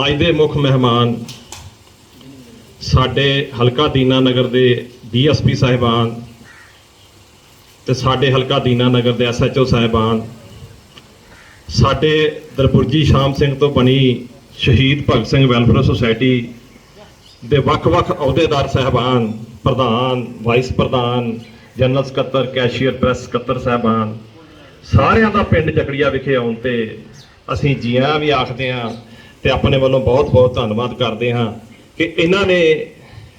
ਅੱਜ ਦੇ ਮੁੱਖ ਮਹਿਮਾਨ ਸਾਡੇ ਹਲਕਾ ਦੀਨਾ ਨਗਰ ਦੇ ਡੀਐਸਪੀ ਸਾਹਿਬਾਨ ਤੇ ਸਾਡੇ ਹਲਕਾ ਦੀਨਾ ਨਗਰ ਦੇ ਐਸਐਚਓ ਸਾਹਿਬਾਨ, ਸਾਡੇ ਦਰਪੁਰਜੀ ਸ਼ਾਮ ਸਿੰਘ ਤੋਂ ਬਣੀ ਸ਼ਹੀਦ ਭਗਤ ਸਿੰਘ ਵੈਲਫੇਅਰ ਸੁਸਾਇਟੀ ਦੇ ਵੱਖ-ਵੱਖ ਅਹੁਦੇਦਾਰ ਸਾਹਿਬਾਨ, ਪ੍ਰਧਾਨ, ਵਾਈਸ ਪ੍ਰਧਾਨ, ਜਨਰਲ ਸਕੱਤਰ, ਕੈਸ਼ੀਅਰ ਪ੍ਰੈਸ ਸਕੱਤਰ ਸਾਹਿਬਾਨ ਸਾਰਿਆਂ ਦਾ ਪਿੰਡ ਜਕੜੀਆ ਵਿਖੇ ਆਉਣ ਤੇ ਅਸੀਂ ਜੀਆਂ ਵੀ ਆਖਦੇ ਹਾਂ ਤੇ ਆਪਣੇ ਵੱਲੋਂ ਬਹੁਤ-ਬਹੁਤ ਧੰਨਵਾਦ ਕਰਦੇ ਹਾਂ ਕਿ ਇਹਨਾਂ ਨੇ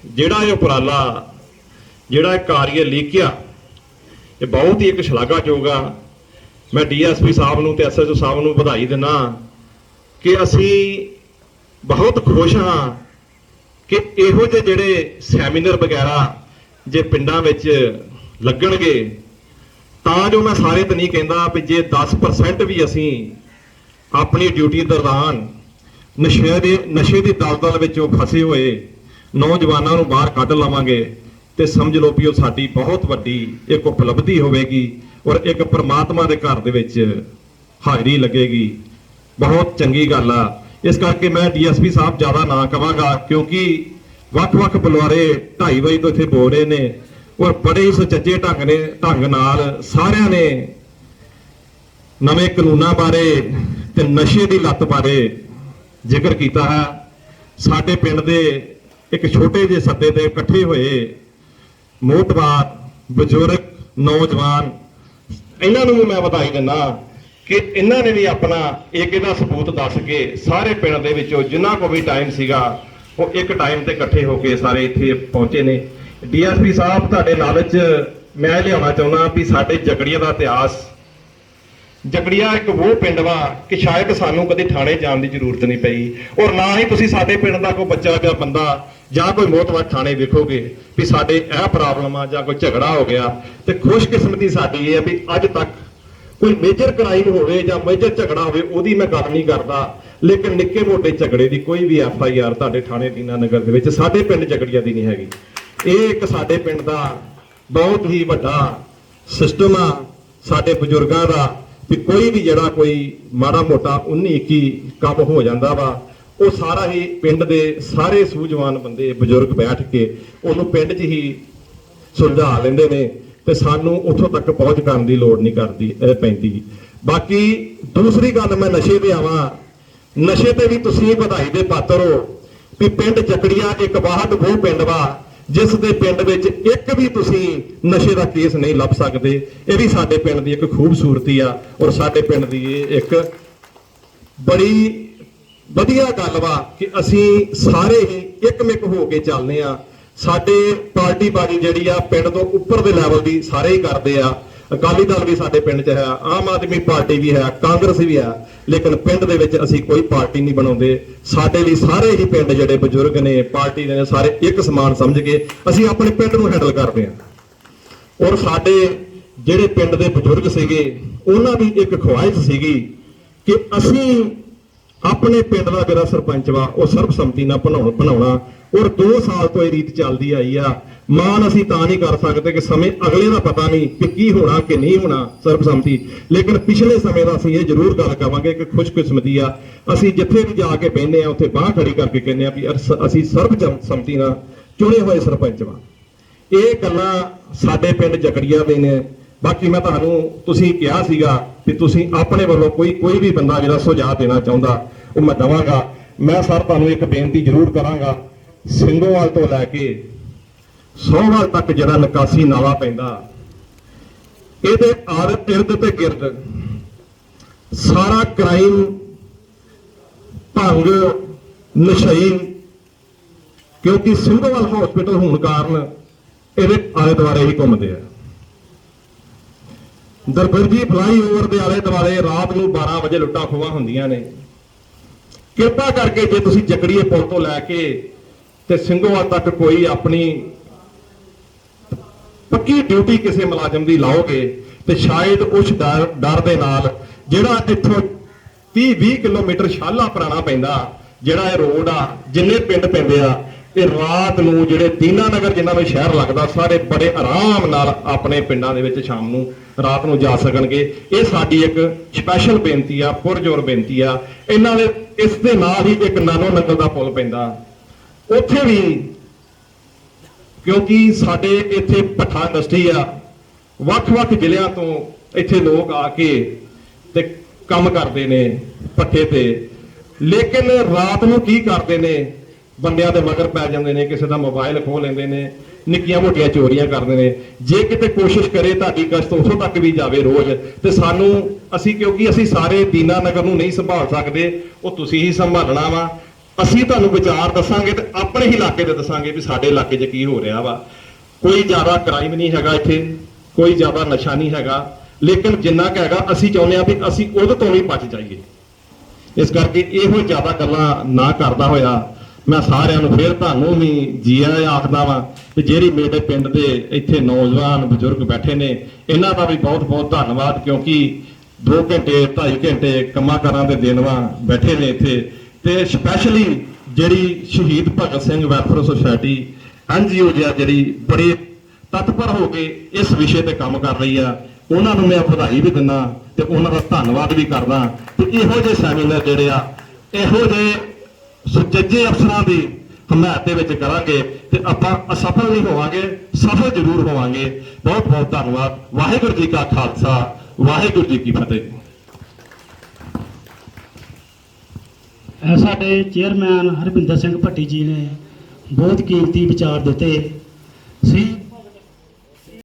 ਜਿਹੜਾ ਇਹ ਉਪਰਾਲਾ, ਜਿਹੜਾ ਇਹ ਕਾਰਜ ਲੀਕਿਆ, ਇਹ ਬਹੁਤ ਹੀ ਇੱਕ ਸ਼ਲਾਘਾਯੋਗ ਆ। ਮੈਂ ਡੀਐਸਪੀ ਸਾਹਿਬ ਨੂੰ ਤੇ ਐਸਐਸਓ ਸਾਹਿਬ ਨੂੰ ਵਧਾਈ ਦਿੰਦਾ ਕਿ ਅਸੀਂ ਬਹੁਤ ਖੁਸ਼ ਹਾਂ ਕਿ ਇਹੋ ਜਿਹੇ ਜਿਹੜੇ ਸੈਮੀਨਾਰ ਵਗੈਰਾ ਜੇ ਪਿੰਡਾਂ ਵਿੱਚ ਲੱਗਣਗੇ ਤਾਂ ਜੋ ਮੈਂ ਸਾਰੇ ਤਾਂ ਨਹੀਂ ਕਹਿੰਦਾ ਵੀ ਜੇ 10% ਵੀ ਅਸੀਂ ਆਪਣੀ ਡਿਊਟੀ ਦੌਰਾਨ ਨਸ਼ੇ ਦੇ, ਨਸ਼ੇ ਦੀ ਦਲਦਲ ਵਿੱਚੋਂ ਫਸੇ ਹੋਏ ਨੌਜਵਾਨਾਂ ਨੂੰ ਬਾਹਰ ਕੱਢ ਲਵਾਂਗੇ ਤੇ ਸਮਝ ਲਓ ਵੀ ਉਹ ਸਾਡੀ ਬਹੁਤ ਵੱਡੀ ਇੱਕ ਉਪਲਬਧੀ ਹੋਵੇਗੀ ਔਰ ਇੱਕ ਪਰਮਾਤਮਾ ਦੇ ਘਰ ਦੇ ਵਿੱਚ ਹਾਜ਼ਰੀ ਲੱਗੇਗੀ। ਬਹੁਤ ਚੰਗੀ ਗੱਲ ਆ। ਇਸ ਕਰਕੇ ਮੈਂ ਡੀਐਸਪੀ ਸਾਹਿਬ ਜ਼ਿਆਦਾ ਨਾ ਕਵਾਂਗਾ ਕਿਉਂਕਿ ਵੱਖ-ਵੱਖ ਬੁਲਾਰੇ 2:30 ਵਜੇ ਤੋਂ ਇੱਥੇ ਬੋਲ ਰਹੇ ਨੇ। ਔਰ ਬੜੇ ਹੀ ਸੁਚੱਜੇ ਢੰਗ ਨੇ, ਢੰਗ ਨਾਲ ਸਾਰਿਆਂ ਨੇ ਨਵੇਂ ਕਾਨੂੰਨਾਂ ਬਾਰੇ ਤੇ ਨਸ਼ੇ ਦੀ ਲੱਤ ਬਾਰੇ ਜ਼ਿਕਰ ਕੀਤਾ ਹੈ। ਸਾਡੇ ਪਿੰਡ ਦੇ ਇੱਕ ਛੋਟੇ ਜਿਹੇ ਸੱਦੇ ਤੇ ਇਕੱਠੇ ਹੋਏ ਮੋਤਬਾਰ ਬਜ਼ੁਰਗ ਨੌਜਵਾਨ, ਇਹਨਾਂ ਨੂੰ ਵੀ ਮੈਂ ਵਧਾਈ ਦਿੰਦਾ ਕਿ ਇਹਨਾਂ ਨੇ ਵੀ ਆਪਣਾ ਇੱਕ ਇਹਦਾ ਸਬੂਤ ਦੱਸ ਕੇ ਸਾਰੇ ਪਿੰਡ ਦੇ ਵਿੱਚੋਂ ਜਿੰਨਾ ਕੋ ਵੀ ਟਾਈਮ ਸੀਗਾ, ਉਹ ਇੱਕ ਟਾਈਮ ਤੇ ਇਕੱਠੇ ਹੋ ਕੇ ਸਾਰੇ ਇੱਥੇ ਪਹੁੰਚੇ ਨੇ। ਡੀਐਸਪੀ ਸਾਹਿਬ, ਤੁਹਾਡੇ ਨਾਲ ਚ ਮੈਂ ਲਿਆਉਣਾ ਚਾਹੁੰਦਾ ਵੀ ਸਾਡੇ ਜਗੜੀਆਂ ਦਾ ਇਤਿਹਾਸ। ਜਗੜੀਆ ਇੱਕ ਉਹ ਪਿੰਡ ਵਾ ਕਿ ਸ਼ਾਇਦ ਸਾਨੂੰ ਕਦੇ ਥਾਣੇ ਜਾਣ ਦੀ ਜ਼ਰੂਰਤ ਨਹੀਂ ਪਈ। ਔਰ ਨਾ ਹੀ ਤੁਸੀਂ ਸਾਡੇ ਪਿੰਡ ਦਾ ਕੋਈ ਬੱਚਾ ਜਾਂ ਬੰਦਾ ਜਾਂ ਕੋਈ ਮੋਤਵਾਰ ਥਾਣੇ ਵੇਖੋਗੇ ਵੀ ਸਾਡੇ ਇਹ ਪ੍ਰੋਬਲਮ ਆ ਜਾਂ ਕੋਈ ਝਗੜਾ ਹੋ ਗਿਆ ਤੇ ਖੁਸ਼ਕਿਸਮਤੀ ਸਾਡੀ ਇਹ ਆ ਵੀ ਅੱਜ ਤੱਕ ਕੋਈ ਮੇਜਰ ਕ੍ਰਾਈਮ ਹੋਵੇ ਜਾਂ ਮੇਜਰ ਝਗੜਾ ਹੋਵੇ, ਉਹਦੀ ਮੈਂ ਗੱਲ ਨਹੀਂ ਕਰਦਾ। ਲੇਕਿਨ ਨਿੱਕੇ ਮੋਟੇ ਝਗੜੇ ਦੀ ਕੋਈ ਵੀ ਐਫ ਆਈ ਆਰ ਤੁਹਾਡੇ ਥਾਣੇ ਦੀਨਾ ਨਗਰ ਦੇ ਵਿੱਚ ਸਾਡੇ ਪਿੰਡ ਜਗੜੀਆ ਦੀ ਨਹੀਂ ਹੈਗੀ। ਇਹ ਇੱਕ ਸਾਡੇ ਪਿੰਡ ਦਾ ਬਹੁਤ ਹੀ ਵੱਡਾ ਸਿਸਟਮ ਆ, ਸਾਡੇ ਬਜ਼ੁਰਗਾਂ ਦਾ, ਵੀ ਕੋਈ ਵੀ ਜਿਹੜਾ ਕੋਈ ਮਾੜਾ ਮੋਟਾ 19 21 ਕੰਮ ਹੋ ਜਾਂਦਾ ਵਾ, ਉਹ ਸਾਰਾ ਹੀ ਪਿੰਡ ਦੇ ਸਾਰੇ ਸੂਝਵਾਨ ਬੰਦੇ, ਬਜ਼ੁਰਗ ਬੈਠ ਕੇ ਉਹਨੂੰ ਪਿੰਡ 'ਚ ਹੀ ਸੁਲਝਾ ਲੈਂਦੇ ਨੇ ਤੇ ਸਾਨੂੰ ਉੱਥੋਂ ਤੱਕ ਪਹੁੰਚ ਕਰਨ ਦੀ ਲੋੜ ਨਹੀਂ ਕਰਦੀ ਪੈਂਦੀ। ਬਾਕੀ ਦੂਸਰੀ ਗੱਲ ਮੈਂ ਨਸ਼ੇ ਤੇ ਆਵਾਂ। ਨਸ਼ੇ ਤੇ ਵੀ ਤੁਸੀਂ ਵਧਾਈ ਦੇ ਪਾਤਰ ਹੋ, ਵੀ ਪਿੰਡ ਚੱਕੜੀਆਂ ਇੱਕ ਬਾਹਰ ਉਹ ਪਿੰਡ ਵਾ ਜਿਸ ਦੇ ਪਿੰਡ ਵਿੱਚ ਇੱਕ ਵੀ ਤੁਸੀਂ ਨਸ਼ੇ ਦਾ ਕੇਸ ਨਹੀਂ ਲੱਭ ਸਕਦੇ, ਇਹ ਵੀ ਸਾਡੇ ਪਿੰਡ ਦੀ ਇੱਕ ਖੂਬਸੂਰਤੀ ਆ ਔਰ ਸਾਡੇ ਪਿੰਡ ਦੀ ਇਹ ਇੱਕ ਬੜੀ ਵਧੀਆ ਗੱਲ ਵਾ ਕਿ ਅਸੀਂ ਸਾਰੇ ਹੀ ਇੱਕਮਿਕ ਹੋ ਕੇ ਚੱਲਦੇ ਆ। ਸਾਡੇ ਪਾਰਟੀ ਬਾਜੀ ਜਿਹੜੀ ਆ, ਪਿੰਡ ਤੋਂ ਉੱਪਰ ਦੇ ਲੈਵਲ ਦੀ ਸਾਰੇ ਹੀ ਕਰਦੇ ਆ। ਅਕਾਲੀ ਦਲ ਵੀ ਸਾਡੇ ਪਿੰਡ 'ਚ ਹੈ, ਆਮ ਆਦਮੀ ਪਾਰਟੀ ਵੀ ਹੈ, ਕਾਂਗਰਸ ਵੀ ਹੈ, ਲੇਕਿਨ ਪਿੰਡ ਦੇ ਵਿੱਚ ਅਸੀਂ ਕੋਈ ਪਾਰਟੀ ਨਹੀਂ ਬਣਾਉਂਦੇ। ਸਾਡੇ ਲਈ ਸਾਰੇ ਹੀ ਪਿੰਡ ਜਿਹੜੇ ਬਜ਼ੁਰਗ ਨੇ, ਪਾਰਟੀ ਦੇ ਸਾਰੇ ਇੱਕ ਸਮਾਨ ਸਮਝ ਕੇ ਅਸੀਂ ਆਪਣੇ ਪਿੰਡ ਨੂੰ ਹੈਂਡਲ ਕਰਦੇ ਹਾਂ। ਔਰ ਸਾਡੇ ਜਿਹੜੇ ਪਿੰਡ ਦੇ ਬਜ਼ੁਰਗ ਸੀਗੇ, ਉਹਨਾਂ ਦੀ ਇੱਕ ਖੁਆਇਸ਼ ਸੀਗੀ ਕਿ ਅਸੀਂ ਆਪਣੇ ਪਿੰਡ ਦਾ ਜਿਹੜਾ ਸਰਪੰਚ ਵਾ, ਉਹ ਸਰਬਸੰਮਤੀ ਨਾਲ ਬਣਾਉਣ ਬਣਾਉਣਾ ਔਰ 2 ਸਾਲ ਤੋਂ ਇਹ ਰੀਤ ਚੱਲਦੀ ਆਈ ਆ। ਮਾਨ ਅਸੀਂ ਤਾਂ ਨਹੀਂ ਕਰ ਸਕਦੇ ਕਿ ਸਮੇਂ ਅਗਲੇ ਦਾ ਪਤਾ ਨਹੀਂ ਕਿ ਕੀ ਹੋਣਾ ਕਿ ਨਹੀਂ ਹੋਣਾ ਸਰਬਸੰਮਤੀ। ਲੇਕਿਨ ਪਿਛਲੇ ਸਮੇਂ ਦਾ ਅਸੀਂ ਇਹ ਜ਼ਰੂਰ ਗੱਲ ਕਵਾਂਗੇ ਕਿ ਖੁਸ਼ਕਿਸਮਤੀ ਆ। ਅਸੀਂ ਜਿੱਥੇ ਵੀ ਜਾ ਕੇ ਬਹਿੰਦੇ ਆ, ਉੱਥੇ ਬਾਹ ਖੜੀ ਕਰਕੇ ਕਹਿੰਦੇ ਆ ਵੀ ਅਸ- ਅਸੀਂ ਸਰਬਸੰਮਤੀ ਨਾਲ ਚੁਣੇ ਹੋਏ ਸਰਪੰਚ ਵਾ। ਇਹ ਗੱਲਾਂ ਸਾਡੇ ਪਿੰਡ ਜਕੜੀਆ ਦੇ ਨੇ। ਬਾਕੀ ਮੈਂ ਤੁਹਾਨੂੰ ਤੁਸੀਂ ਕਿਹਾ ਸੀਗਾ ਕਿ ਤੁਸੀਂ ਆਪਣੇ ਵੱਲੋਂ ਕੋਈ ਕੋਈ ਵੀ ਬੰਦਾ ਜਿਹੜਾ ਸੁਝਾਅ ਦੇਣਾ ਚਾਹੁੰਦਾ, ਉਹ ਮੈਂ ਦਵਾਂਗਾ। ਮੈਂ ਸਰ ਤੁਹਾਨੂੰ ਇੱਕ ਬੇਨਤੀ ਜ਼ਰੂਰ ਕਰਾਂਗਾ ਸਿੰਘੋਵਾਲ ਤੋਂ ਲੈ ਕੇ ਸੋਹਵਾਲ ਤੱਕ ਜਿਹੜਾ ਨਿਕਾਸੀ ਨਾਲਾ ਪੈਂਦਾ, ਇਹਦੇ ਆਰ ਇਰਦ ਤੇ ਗਿਰਦ ਸਾਰਾ ਕ੍ਰਾਈਮ ਭੰਗ, ਨਸ਼ਈ, ਕਿਉਂਕਿ ਸਿੰਘੋਵਾਲ ਹਸਪੀਟਲ ਹੋਣ ਕਾਰਨ ਇਹਦੇ ਆਲੇ ਦੁਆਲੇ ਹੀ ਘੁੰਮਦੇ ਆ। ਦਰਬਰਜੀ ਫਲਾਈਓਵਰ ਦੇ ਆਲੇ ਦੁਆਲੇ ਰਾਤ ਨੂੰ 12 ਵਜੇ ਲੁੱਟਾਂ ਖੋਹਾਂ ਹੁੰਦੀਆਂ ਨੇ। ਕਿਰਪਾ ਕਰਕੇ ਜੇ ਤੁਸੀਂ ਜਕੜੀਏ ਪੁਲ ਤੋਂ ਲੈ ਕੇ ਤੇ ਸਿੰਘੋਵਾਲ ਤੱਕ ਕੋਈ ਆਪਣੀ ਪੱਕੀ ਡਿਊਟੀ ਕਿਸੇ ਮੁਲਾਜ਼ਮ ਦੀ ਲਾਓਗੇ ਤੇ ਸ਼ਾਇਦ ਉਸ ਡਰ ਡਰ ਦੇ ਨਾਲ ਜਿਹੜਾ ਇੱਥੋਂ 30 20 ਕਿਲੋਮੀਟਰ ਸ਼ਾਲਾ ਪੁਰਾਣਾ ਪੈਂਦਾ, ਜਿਹੜਾ ਇਹ ਰੋਡ ਆ, ਜਿੰਨੇ ਪਿੰਡ ਪੈਂਦੇ ਆ, ਇਹ ਰਾਤ ਨੂੰ ਜਿਹੜੇ ਦੀਨਾ ਨਗਰ ਜਿਨ੍ਹਾਂ ਨੂੰ ਸ਼ਹਿਰ ਲੱਗਦਾ, ਸਾਰੇ ਬੜੇ ਆਰਾਮ ਨਾਲ ਆਪਣੇ ਪਿੰਡਾਂ ਦੇ ਵਿੱਚ ਸ਼ਾਮ ਨੂੰ ਰਾਤ ਨੂੰ ਜਾ ਸਕਣਗੇ। ਇਹ ਸਾਡੀ ਇੱਕ ਸਪੈਸ਼ਲ ਬੇਨਤੀ ਆ, ਪੁਰਜੋਰ ਬੇਨਤੀ ਆ। ਇਹਨਾਂ ਦੇ, ਇਸ ਦੇ ਨਾਲ ਹੀ ਇੱਕ ਨਾਨੋ ਨਗਰ ਦਾ ਪੁਲ ਪੈਂਦਾ। ਉੱਥੇ ਵੀ ਕਿਉਂਕਿ ਸਾਡੇ ਇੱਥੇ ਭੱਠਾ ਇੰਡਸਟਰੀ ਆ, ਵੱਖ-ਵੱਖ ਜ਼ਿਲ੍ਹਿਆਂ ਤੋਂ ਇੱਥੇ ਲੋਕ ਆ ਕੇ ਤੇ ਕੰਮ ਕਰਦੇ ਨੇ ਪੱਠੇ ਤੇ। ਲੇਕਿਨ ਰਾਤ ਨੂੰ ਕੀ ਕਰਦੇ ਨੇ? ਬੰਦਿਆਂ ਦੇ ਮਗਰ ਪੈ ਜਾਂਦੇ ਨੇ, ਕਿਸੇ ਦਾ ਮੋਬਾਈਲ ਖੋਹ ਲੈਂਦੇ ਨੇ। ਨਿੱਕੀਆਂ ਮੋਟੀਆਂ ਚੋਰੀਆਂ ਕਰਦੇ ਨੇ। ਜੇ ਕਿਤੇ ਕੋਸ਼ਿਸ਼ ਕਰੇ ਤੁਹਾਡੀ ਗਸ਼ਤ ਉਥੋਂ ਤੱਕ ਵੀ ਜਾਵੇ ਰੋਜ਼, ਤੇ ਸਾਨੂੰ ਅਸੀਂ ਕਿਉਂਕਿ ਅਸੀਂ ਸਾਰੇ ਦੀਨਾ ਨਗਰ ਨੂੰ ਨਹੀਂ ਸੰਭਾਲ ਸਕਦੇ, ਉਹ ਤੁਸੀਂ ਹੀ ਸੰਭਾਲਣਾ ਵਾ। ਅਸੀਂ ਤੁਹਾਨੂੰ ਵਿਚਾਰ ਦੱਸਾਂਗੇ ਤੇ ਆਪਣੇ ਹੀ ਇਲਾਕੇ ਦੇ ਦੱਸਾਂਗੇ ਵੀ ਸਾਡੇ ਇਲਾਕੇ 'ਚ ਕੀ ਹੋ ਰਿਹਾ ਵਾ। ਕੋਈ ਜ਼ਿਆਦਾ ਕ੍ਰਾਈਮ ਨਹੀਂ ਹੈਗਾ ਇੱਥੇ, ਕੋਈ ਜ਼ਿਆਦਾ ਨਸ਼ਾ ਨਹੀਂ ਹੈਗਾ। ਲੇਕਿਨ ਜਿੰਨਾ ਕੁ ਹੈਗਾ, ਅਸੀਂ ਚਾਹੁੰਦੇ ਆ ਵੀ ਅਸੀਂ ਉਹਦੇ ਤੋਂ ਵੀ ਬਚ ਜਾਈਏ। ਇਸ ਕਰਕੇ ਇਹੋ ਜ਼ਿਆਦਾ ਗੱਲਾਂ ਨਾ ਕਰਦਾ ਹੋਇਆ ਮੈਂ ਸਾਰਿਆਂ ਨੂੰ ਫੇਰ ਤੁਹਾਨੂੰ ਵੀ ਜੀਆ ਆਖਦਾ ਵਾਂ ਕਿ ਜਿਹੜੀ ਮੇਰੇ ਪਿੰਡ ਦੇ ਇੱਥੇ ਨੌਜਵਾਨ ਬਜ਼ੁਰਗ ਬੈਠੇ ਨੇ, ਇਹਨਾਂ ਦਾ ਵੀ ਬਹੁਤ ਬਹੁਤ ਧੰਨਵਾਦ ਕਿਉਂਕਿ 2 ਘੰਟੇ 2.5 ਘੰਟੇ ਕੰਮਾਂ ਕਾਰਾਂ ਦੇ ਦਿਨ ਵਾਂ ਬੈਠੇ ਨੇ ਇੱਥੇ। ਤੇ ਸਪੈਸ਼ਲੀ ਜਿਹੜੀ Shaheed Bhagat Singh welfare society NGO ਜਿਹਾ ਜਿਹੜੀ ਬੜੇ ਤਤਪਰ ਹੋ ਕੇ ਇਸ ਵਿਸ਼ੇ ਤੇ ਕੰਮ ਕਰ ਰਹੀ ਆ, ਉਹਨਾਂ ਨੂੰ ਮੈਂ ਵਧਾਈ ਵੀ ਦਿੰਦਾ ਤੇ ਉਹਨਾਂ ਦਾ ਧੰਨਵਾਦ ਵੀ ਕਰਦਾ। ਤੇ ਇਹੋ ਜਿਹੇ ਸੈਮੀਨਾਰ ਜਿਹੜੇ ਆ, ਇਹੋ ਜਿਹੇ ਸੁਚੱਜੇ ਅਫਸਰਾਂ ਦੀ ਹਮਾਇਤ ਦੇ ਵਿੱਚ ਕਰਾਂਗੇ ਤੇ ਆਪਾਂ ਅਸਫਲ ਨਹੀਂ ਹੋਵਾਂਗੇ, ਸਫਲ ਜ਼ਰੂਰ ਹੋਵਾਂਗੇ। ਬਹੁਤ ਬਹੁਤ ਧੰਨਵਾਦ। ਵਾਹਿਗੁਰੂ ਜੀ ਕਾ ਖਾਲਸਾ, ਵਾਹਿਗੁਰੂ ਜੀ ਕੀ ਫਤਿਹ। ਸਾਡੇ ਚੇਅਰਮੈਨ ਹਰਵਿੰਦਰ ਸਿੰਘ ਭੱਟੀ ਜੀ ਨੇ ਬਹੁਤ ਕੀਮਤੀ ਵਿਚਾਰ ਦਿੱਤੇ। ਸੀ